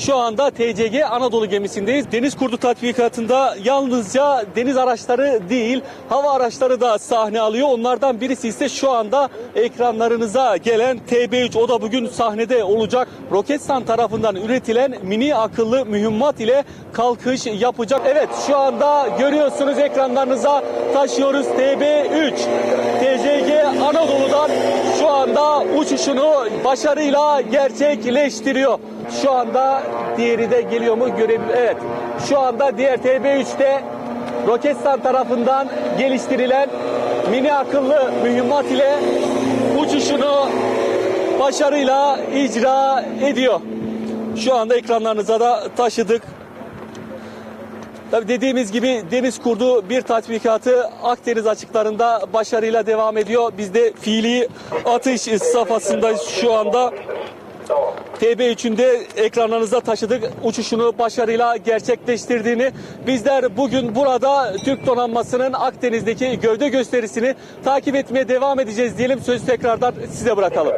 Şu anda TCG Anadolu gemisindeyiz. Deniz kurdu tatbikatında yalnızca deniz araçları değil, hava araçları da sahne alıyor. Onlardan birisi ise şu anda ekranlarınıza gelen TB3. O da bugün sahnede olacak. Roketsan tarafından üretilen mini akıllı mühimmat ile kalkış yapacak. Evet şu anda görüyorsunuz ekranlarınıza taşıyoruz TB3. Anda uçuşunu başarıyla gerçekleştiriyor. Şu anda diğeri de geliyor mu görebil. Evet. Şu anda diğer TB3'te Roketsan tarafından geliştirilen mini akıllı mühimmat ile uçuşunu başarıyla icra ediyor. Şu anda ekranlarınıza da taşıdık. Tabii dediğimiz gibi deniz kurdu bir tatbikatı Akdeniz açıklarında başarıyla devam ediyor. Biz de fiili atış safhasındayız şu anda. TB3'ün de ekranlarınıza taşıdık. Uçuşunu başarıyla gerçekleştirdiğini. Bizler bugün burada Türk donanmasının Akdeniz'deki gövde gösterisini takip etmeye devam edeceğiz diyelim. Sözü tekrardan size bırakalım.